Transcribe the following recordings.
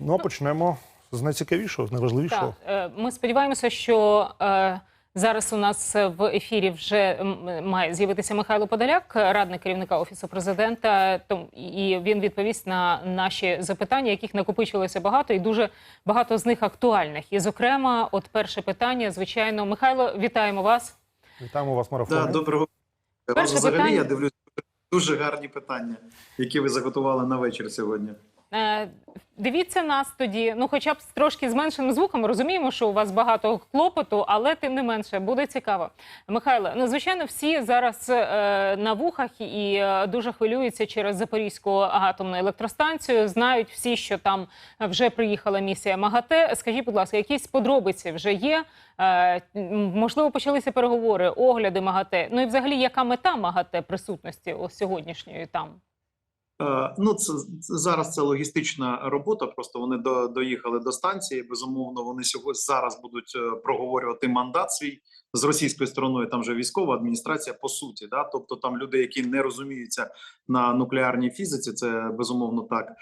Ну а почнемо з найцікавішого, з найважливішого. Так, е, ми сподіваємося, що е, зараз у нас в ефірі вже має з'явитися Михайло Подоляк, радник керівника офісу президента. Том- і він відповість на наші запитання, яких накопичилося багато, і дуже багато з них актуальних. І, зокрема, от перше питання, звичайно, Михайло, вітаємо вас. Вітаємо вас, марафон. Да, доброго Перше взагалі питання. я дивлюсь дуже гарні питання, які ви заготували на вечір сьогодні. Е, Дивіться нас тоді, ну хоча б трошки зменшеним звуком. Розуміємо, що у вас багато клопоту, але тим не менше буде цікаво. Михайло, ну звичайно, всі зараз е, на вухах і е, дуже хвилюються через Запорізьку атомну електростанцію. Знають всі, що там вже приїхала місія МАГАТЕ. Скажіть, будь ласка, якісь подробиці вже є? Е, можливо, почалися переговори, огляди МАГАТЕ. Ну і взагалі, яка мета МАГАТЕ присутності ось сьогоднішньої там? Е, Ну, це зараз це логістична робота. Просто вони до, доїхали до станції. Безумовно, вони сьогодні зараз будуть е, проговорювати мандат свій з російською стороною. Там же військова адміністрація по суті, да, тобто там люди, які не розуміються на нуклеарній фізиці, це безумовно так.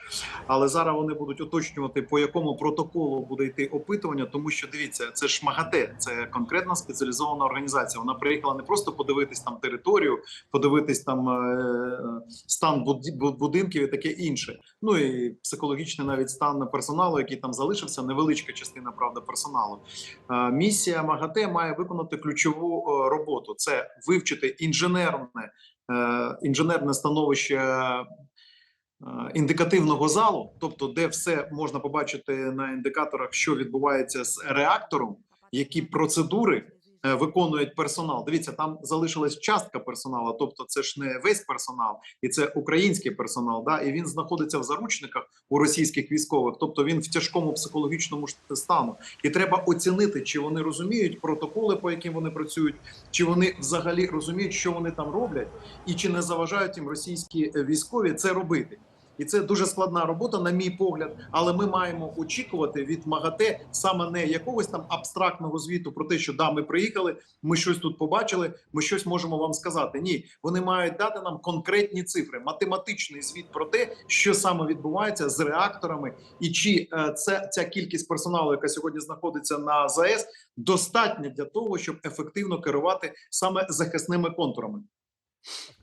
Але зараз вони будуть уточнювати, по якому протоколу буде йти опитування, тому що дивіться, це ж МАГАТЕ, це конкретна спеціалізована організація. Вона приїхала не просто подивитись там територію, подивитись там е, стан буд- бу- будинків і таке інше. Ну і психологічний навіть стан персоналу, який там залишився, невеличка частина правда персоналу. Е, Місія МАГАТЕ має виконати ключову е, роботу: це вивчити інженерне, е, інженерне становище. Індикативного залу, тобто, де все можна побачити на індикаторах, що відбувається з реактором, які процедури виконують персонал. Дивіться, там залишилась частка персоналу, тобто це ж не весь персонал, і це український персонал. Да, і він знаходиться в заручниках у російських військових, тобто він в тяжкому психологічному стану. І треба оцінити, чи вони розуміють протоколи, по яким вони працюють, чи вони взагалі розуміють, що вони там роблять, і чи не заважають їм російські е, військові це робити. І це дуже складна робота, на мій погляд. Але ми маємо очікувати від МАГАТЕ саме не якогось там абстрактного звіту про те, що да, ми приїхали, ми щось тут побачили, ми щось можемо вам сказати. Ні, вони мають дати нам конкретні цифри, математичний звіт про те, що саме відбувається з реакторами, і чи е, це ця кількість персоналу, яка сьогодні знаходиться на ЗАЕС, достатня для того, щоб ефективно керувати саме захисними контурами.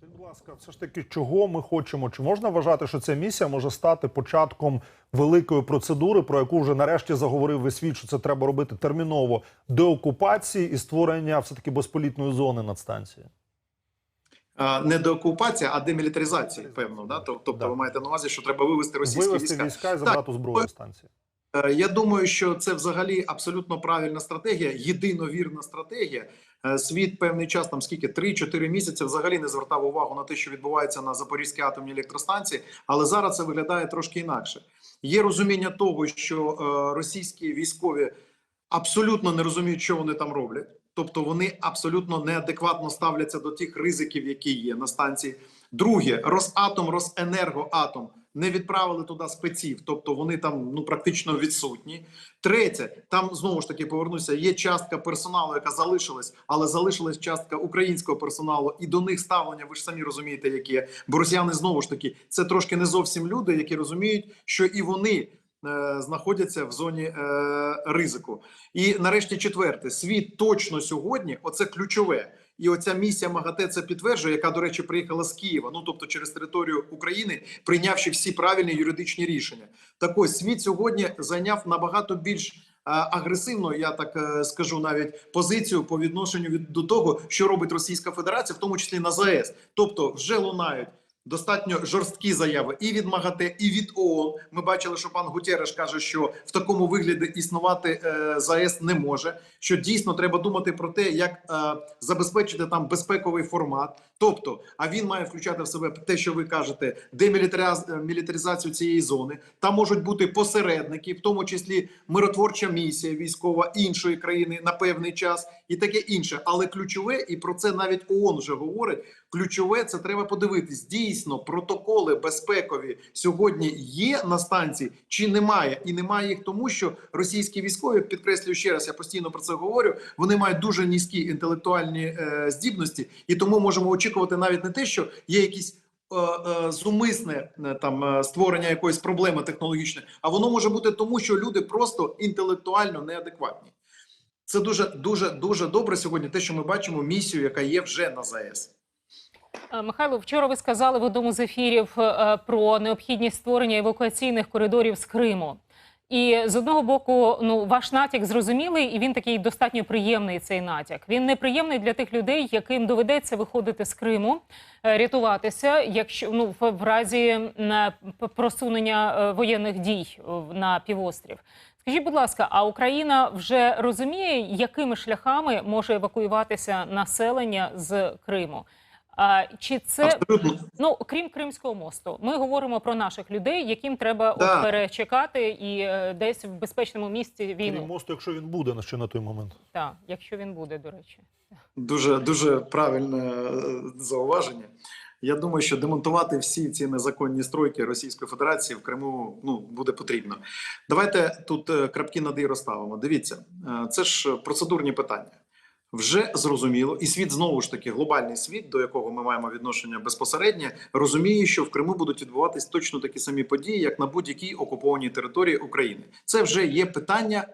Будь ласка, все ж таки, чого ми хочемо? Чи можна вважати, що ця місія може стати початком великої процедури, про яку вже нарешті заговорив весь світ, що це треба робити терміново деокупації і створення все таки безполітної зони над станцією? Не деокупація, а демілітаризація, певно. Да? Тоб- Тобто, Да. ви маєте на увазі, що треба вивести російські Вивести війська. війська і забрати зброю станції. Е, Я думаю, що це взагалі абсолютно правильна стратегія, єдиновірна стратегія. Е, Світ певний час, там скільки 3-4 місяці, взагалі не звертав увагу на те, що відбувається на Запорізькій атомній електростанції, але зараз це виглядає трошки інакше. Є розуміння того, що е, російські військові абсолютно не розуміють, що вони там роблять. Тобто вони абсолютно неадекватно ставляться до тих ризиків, які є на станції. Друге, Росатом, Росенергоатом не відправили туди спеців, тобто вони там ну практично відсутні. Третє, там знову ж таки повернуся. Є частка персоналу, яка залишилась, але залишилась частка українського персоналу, і до них ставлення. Ви ж самі розумієте, яке бо росіяни знову ж таки це трошки не зовсім люди, які розуміють, що і вони. е, Знаходяться в зоні е, ризику, і нарешті четверте, світ точно сьогодні, оце ключове. І оця місія МАГАТЕ це підтверджує, яка, до речі, приїхала з Києва, ну тобто через територію України, прийнявши всі правильні юридичні рішення. Так ось світ сьогодні зайняв набагато більш агресивно, агресивну, я так е, скажу, навіть позицію по відношенню від до того, що робить Російська Федерація, в тому числі на ЗАЕС. Тобто, вже лунають. Достатньо жорсткі заяви і від МАГАТЕ, і від ООН. Ми бачили, що пан Гутереш каже, що в такому вигляді існувати е, ЗАЕС не може. Що дійсно треба думати про те, як е, забезпечити там безпековий формат. Тобто, а він має включати в себе те, що ви кажете, демілітаризацію мілітаризацію цієї зони. Там можуть бути посередники, в тому числі миротворча місія військова іншої країни на певний час, і таке інше. Але ключове, і про це навіть ООН вже говорить. Ключове це треба подивитись. Дійсно, протоколи безпекові сьогодні є на станції чи немає, і немає їх тому, що російські військові підкреслюю ще раз. Я постійно про це говорю. Вони мають дуже низькі інтелектуальні е, здібності, і тому можемо очікувати навіть не те, що є якісь е, зумисне е, там е, створення якоїсь проблеми технологічної, а воно може бути тому, що люди просто інтелектуально неадекватні. Це дуже дуже дуже добре сьогодні. Те, що ми бачимо, місію, яка є вже на ЗАЕС. Е, Михайло, вчора ви сказали в одному з ефірів е, про необхідність створення евакуаційних коридорів з Криму. І з одного боку, ну ваш натяк зрозумілий, і він такий достатньо приємний. Цей натяк. Він неприємний для тих людей, яким доведеться виходити з Криму, е, рятуватися, якщо ну в, разі просунення е, воєнних дій е, на півострів. Скажіть, будь ласка, а Україна вже розуміє, якими шляхами може евакуюватися населення з Криму? А, чи це Абсолютно ну крім Кримського мосту? Ми говоримо про наших людей, яким треба Да. от перечекати і е, десь в безпечному місці Крім мосту, якщо він буде на ще на той момент. Так, якщо він буде, до речі. дуже дуже правильне е, зауваження. Я думаю, що демонтувати всі ці незаконні стройки Російської Федерації в Криму ну буде потрібно. Давайте тут е, крапки над «і» розставимо. Дивіться, е, це ж процедурні питання. Вже зрозуміло, і світ знову ж таки глобальний світ, до якого ми маємо відношення безпосереднє, розуміє, що в Криму будуть відбуватись точно такі самі події, як на будь-якій окупованій території України. Це вже є питання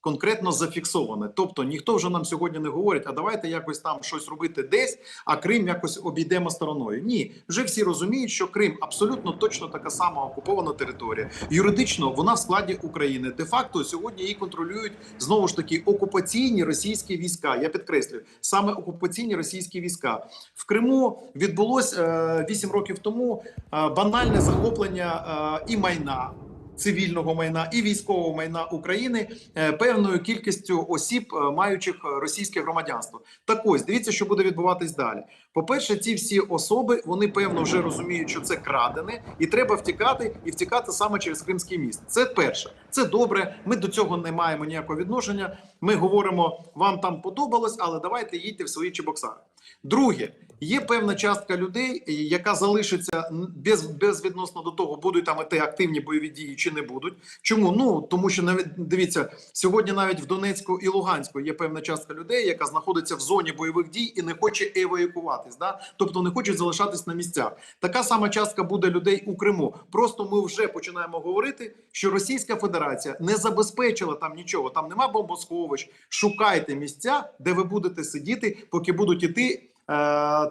конкретно зафіксоване. Тобто ніхто вже нам сьогодні не говорить, а давайте якось там щось робити десь, а Крим якось обійдемо стороною. Ні, вже всі розуміють, що Крим абсолютно точно така сама окупована територія. Юридично вона в складі України. Де факто сьогодні її контролюють знову ж таки окупаційні російські війська. Я підкреслюю саме окупаційні російські війська в Криму. Відбулось е, 8 років тому е, банальне захоплення е, і майна. Цивільного майна і військового майна України е, певною кількістю осіб, е, маючих російське громадянство. Так ось дивіться, що буде відбуватись далі. По-перше, ці всі особи вони певно вже розуміють, що це крадене, і треба втікати і втікати саме через Кримський міст. Це перше, це добре. Ми до цього не маємо ніякого відношення. Ми говоримо, вам там подобалось, але давайте їдьте в свої чебоксари. Друге, є певна частка людей, яка залишиться без, безвідносно до того, будуть там іти активні бойові дії чи не будуть. Чому? Ну тому що навіть дивіться, сьогодні навіть в Донецьку і Луганську є певна частка людей, яка знаходиться в зоні бойових дій і не хоче евакуюватись, да? тобто не хочуть залишатись на місцях. Така сама частка буде людей у Криму. Просто ми вже починаємо говорити, що Російська Федерація не забезпечила там нічого. Там нема бомбосховищ. Шукайте місця, де ви будете сидіти, поки будуть іти е,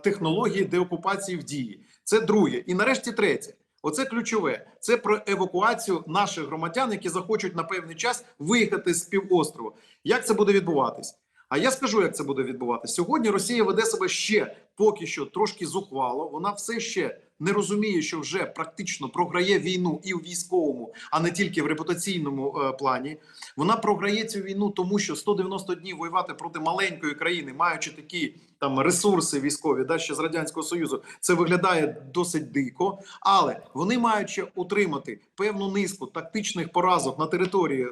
технології деокупації в дії. Це друге. І нарешті третє. Оце ключове. Це про евакуацію наших громадян, які захочуть на певний час виїхати з півострова. Як це буде відбуватись? А я скажу, як це буде відбуватись. Сьогодні Росія веде себе ще поки що трошки зухвало. Вона все ще не розуміє, що вже практично програє війну і в військовому, а не тільки в репутаційному е, плані. Вона програє цю війну, тому що 190 днів воювати проти маленької країни, маючи такі там ресурси військові, да ще з радянського союзу, це виглядає досить дико. Але вони мають ще утримати певну низку тактичних поразок на території.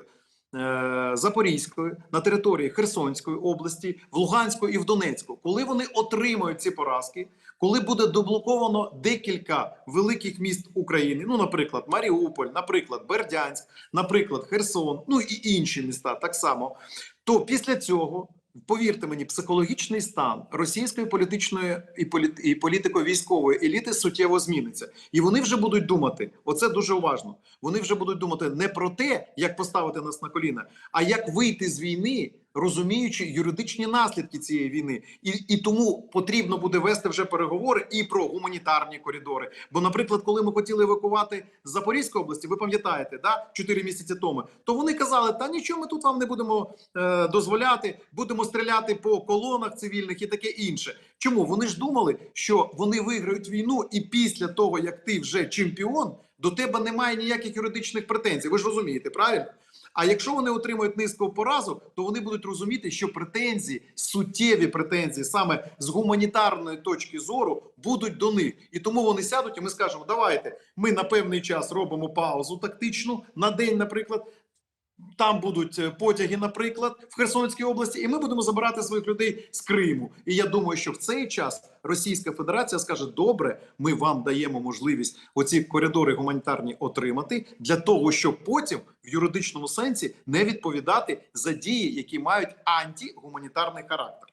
Е, Запорізької на території Херсонської області, в Луганську і в Донецьку, коли вони отримають ці поразки, коли буде доблоковано декілька великих міст України, ну, наприклад, Маріуполь, наприклад, Бердянськ, наприклад, Херсон, ну і інші міста так само, то після цього. Повірте мені, психологічний стан російської політичної і, політ... і політико-військової еліти суттєво зміниться, і вони вже будуть думати. Оце дуже уважно. Вони вже будуть думати не про те, як поставити нас на коліна, а як вийти з війни, розуміючи юридичні наслідки цієї війни, і, і тому потрібно буде вести вже переговори і про гуманітарні коридори. Бо, наприклад, коли ми хотіли евакувати з Запорізької області, ви пам'ятаєте, да 4 місяці тому, то вони казали: та нічого, ми тут вам не будемо е, дозволяти, будемо стріляти по колонах цивільних і таке інше. Чому вони ж думали, що вони виграють війну, і після того як ти вже чемпіон, до тебе немає ніяких юридичних претензій. Ви ж розумієте, правильно? А якщо вони отримують низку поразок, то вони будуть розуміти, що претензії, суттєві претензії, саме з гуманітарної точки зору, будуть до них. І тому вони сядуть, і ми скажемо: давайте ми на певний час робимо паузу тактичну на день, наприклад. Там будуть е, потяги, наприклад, в Херсонській області, і ми будемо забирати своїх людей з Криму. І я думаю, що в цей час Російська Федерація скаже: добре, ми вам даємо можливість оці коридори гуманітарні отримати для того, щоб потім в юридичному сенсі не відповідати за дії, які мають антигуманітарний характер.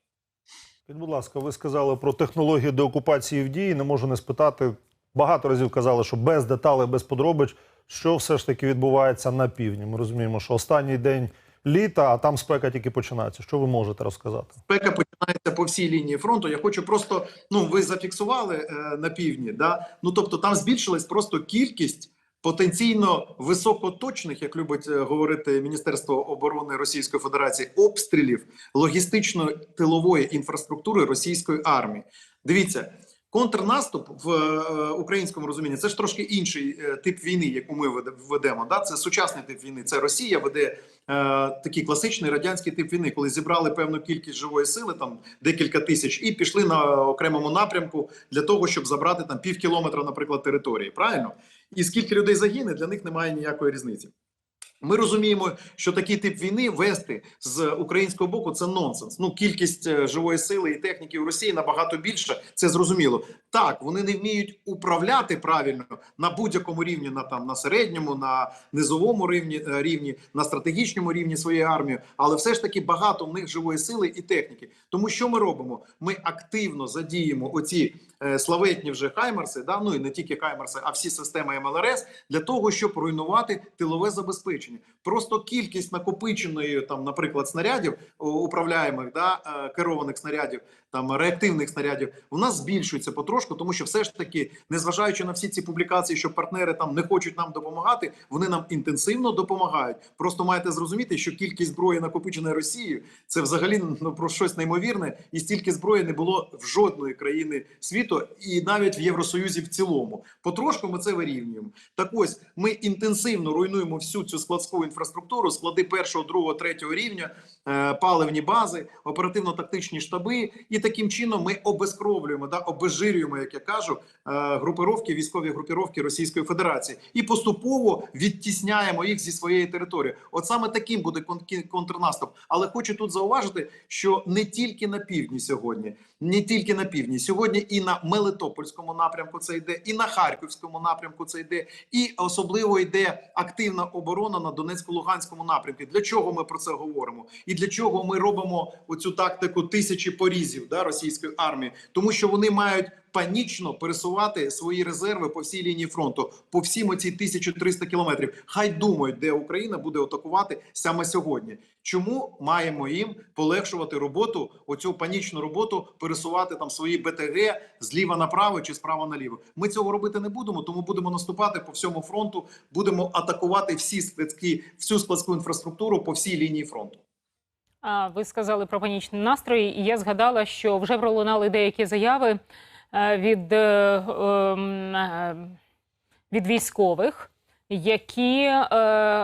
Будь ласка, ви сказали про технологію деокупації в дії. Не можу не спитати, багато разів казали, що без деталей, без подробиць, що все ж таки відбувається на півдні. Ми розуміємо, що останній день літа, а там спека тільки починається. Що ви можете розказати? Спека починається по всій лінії фронту. Я хочу просто ну ви зафіксували е, на півдні, да ну тобто там збільшилась просто кількість потенційно високоточних, як любить е, говорити Міністерство оборони Російської Федерації, обстрілів логістично-тилової інфраструктури російської армії. Дивіться. Контрнаступ в е, українському розумінні це ж трошки інший е, тип війни, яку ми веде- ведемо. Да? Це сучасний тип війни. Це Росія веде е, такий класичний радянський тип війни, коли зібрали певну кількість живої сили, там декілька тисяч, і пішли на окремому напрямку для того, щоб забрати там пів кілометра, наприклад, території. Правильно? І скільки людей загине, для них немає ніякої різниці. Ми розуміємо, що такий тип війни вести з українського боку це нонсенс. Ну кількість е, живої сили і техніки в Росії набагато більша. Це зрозуміло. Так, вони не вміють управляти правильно на будь-якому рівні, на там на середньому, на низовому рівні е, рівні, на стратегічному рівні своєї армії, але все ж таки багато в них живої сили і техніки. Тому що ми робимо? Ми активно задіємо оці славетні вже хаймерси, да ну і не тільки хаймерси, а всі системи МЛРС для того, щоб руйнувати тилове забезпечення. Просто кількість накопиченої там, наприклад, снарядів управляємих, да е, керованих снарядів, там реактивних снарядів, нас збільшується потрошку, тому що все ж таки, незважаючи на всі ці публікації, що партнери там не хочуть нам допомагати, вони нам інтенсивно допомагають. Просто маєте зрозуміти, що кількість зброї накопиченої Росією це взагалі ну про щось неймовірне, і стільки зброї не було в жодної країни світу, і навіть в Євросоюзі в цілому. Потрошку ми це вирівнюємо. Так ось ми інтенсивно руйнуємо всю цю складську інфраструктуру, склади першого, другого, третього рівня, е, паливні бази, оперативно-тактичні штаби, і таким чином ми обезкровлюємо, да, обезжирюємо, як я кажу, е, групировки, військові групировки Російської Федерації, і поступово відтісняємо їх зі своєї території. От саме таким буде кон- контрнаступ. Але хочу тут зауважити, що не тільки на півдні сьогодні, не тільки на півдні, сьогодні і на Мелитопольському напрямку це йде, і на Харківському напрямку це йде, і особливо йде активна оборона на Донецько-Луганському напрямку. Для чого ми про це говоримо? І для чого ми робимо оцю тактику тисячі порізів да, російської армії? Тому що вони мають панічно пересувати свої резерви по всій лінії фронту, по всім оці 1300 кілометрів. Хай думають, де Україна буде атакувати саме сьогодні. Чому маємо їм полегшувати роботу, оцю панічну роботу, пересувати там свої БТГ зліва направо чи справа наліво? Ми цього робити не будемо, тому будемо наступати по всьому фронту. Будемо атакувати всі складські, всю складську інфраструктуру по всій лінії фронту. А ви сказали про панічні настрої, і я згадала, що вже пролунали деякі заяви е, від, е, ем, е, від військових, які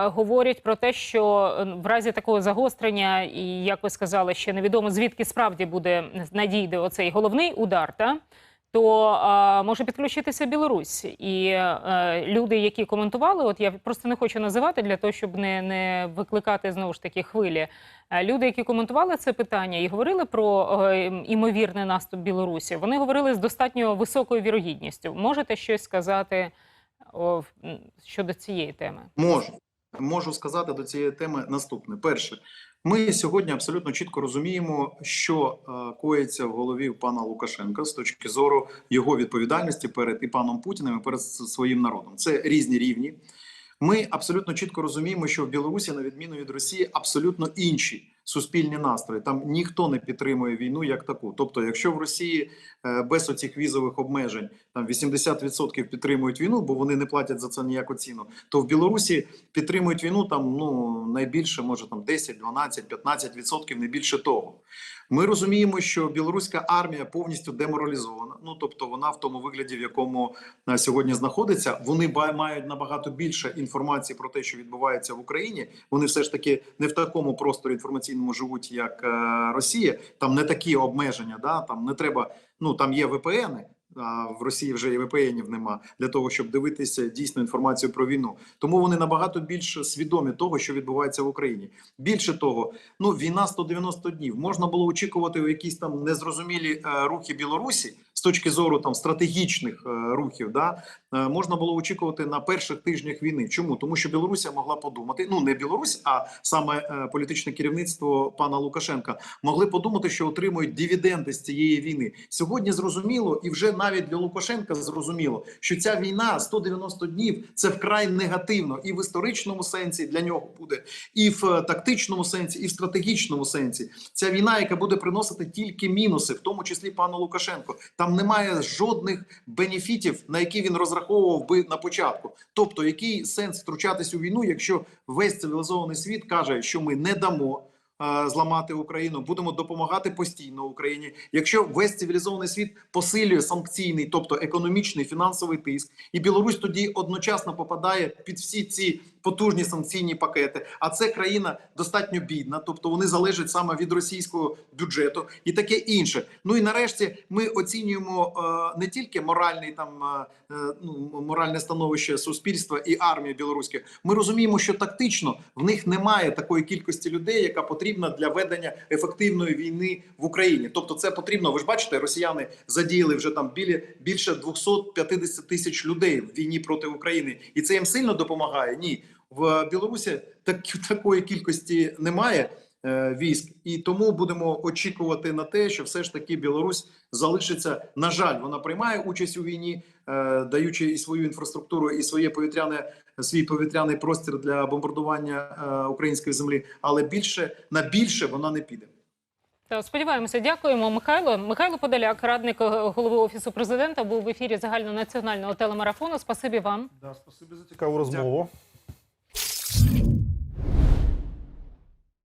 говорять про те, що в разі такого загострення, і як ви сказали, ще невідомо звідки справді буде надійде оцей головний удар. Та? То е, може підключитися Білорусь і е, люди, які коментували, от я просто не хочу називати для того, щоб не, не викликати знову ж таки хвилі. Е, Люди, які коментували це питання і говорили про е, імовірний наступ Білорусі, вони говорили з достатньо високою вірогідністю. Можете щось сказати о, щодо цієї теми? Можу. Можу сказати до цієї теми наступне. Перше, ми сьогодні абсолютно чітко розуміємо, що е, коїться в голові пана Лукашенка з точки зору його відповідальності перед і паном Путіним і перед своїм народом. Це різні рівні. Ми абсолютно чітко розуміємо, що в Білорусі, на відміну від Росії, абсолютно інші суспільні настрої. Там ніхто не підтримує війну як таку. Тобто, якщо в Росії е, без оцих візових обмежень там 80% підтримують війну, бо вони не платять за це ніяку ціну, то в Білорусі підтримують війну там ну найбільше, може там 10, 12, 15%, не більше того. Ми розуміємо, що білоруська армія повністю деморалізована. Ну тобто, вона в тому вигляді, в якому на сьогодні знаходиться. Вони мають набагато більше інформації про те, що відбувається в Україні. Вони все ж таки не в такому просторі інформаційному живуть, як е, Росія. Там не такі обмеження. Да там не треба. Ну там є VPN, в Росії вже і VPN-ів нема для того, щоб дивитися дійсно інформацію про війну. Тому вони набагато більш свідомі того, що відбувається в Україні. Більше того, ну війна 190 днів. Можна було очікувати у якісь там незрозумілі е, рухи Білорусі з точки зору там стратегічних е, рухів, да е, можна було очікувати на перших тижнях війни. Чому тому, що Білорусія могла подумати, ну не Білорусь, а саме е, політичне керівництво пана Лукашенка могли подумати, що отримують дивіденди з цієї війни. Сьогодні зрозуміло, і вже навіть для Лукашенка зрозуміло, що ця війна 190 днів це вкрай негативно, і в історичному сенсі для нього буде, і в тактичному сенсі, і в стратегічному сенсі. Ця війна, яка буде приносити тільки мінуси, в тому числі пану Лукашенко. Там немає жодних бенефітів, на які він розраховував би на початку. Тобто, який сенс втручатись у війну, якщо весь цивілізований світ каже, що ми не дамо. Е, Зламати Україну, будемо допомагати постійно Україні. Якщо весь цивілізований світ посилює санкційний, тобто економічний фінансовий тиск, і Білорусь тоді одночасно попадає під всі ці потужні санкційні пакети. А це країна достатньо бідна, тобто вони залежать саме від російського бюджету і таке інше. Ну і нарешті ми оцінюємо е, не тільки моральний там е, е, ну, моральне становище суспільства і армії білоруської. Ми розуміємо, що тактично в них немає такої кількості людей, яка потрібна для ведення ефективної війни в Україні. Тобто, це потрібно. Ви ж бачите, росіяни задіяли вже там білі більше 250 тисяч людей в війні проти України, і це їм сильно допомагає. Ні, в Білорусі так, такої кількості немає військ, і тому будемо очікувати на те, що все ж таки Білорусь залишиться. На жаль, вона приймає участь у війні, е, даючи і свою інфраструктуру, і своє повітряне свій повітряний простір для бомбардування е, української землі, але більше на більше вона не піде. Та, сподіваємося, дякуємо, Михайло. Михайло Подоляк, радник е, голови офісу президента, був в ефірі загальнонаціонального телемарафону. Спасибі вам. Да, спасибі за цікаву розмову.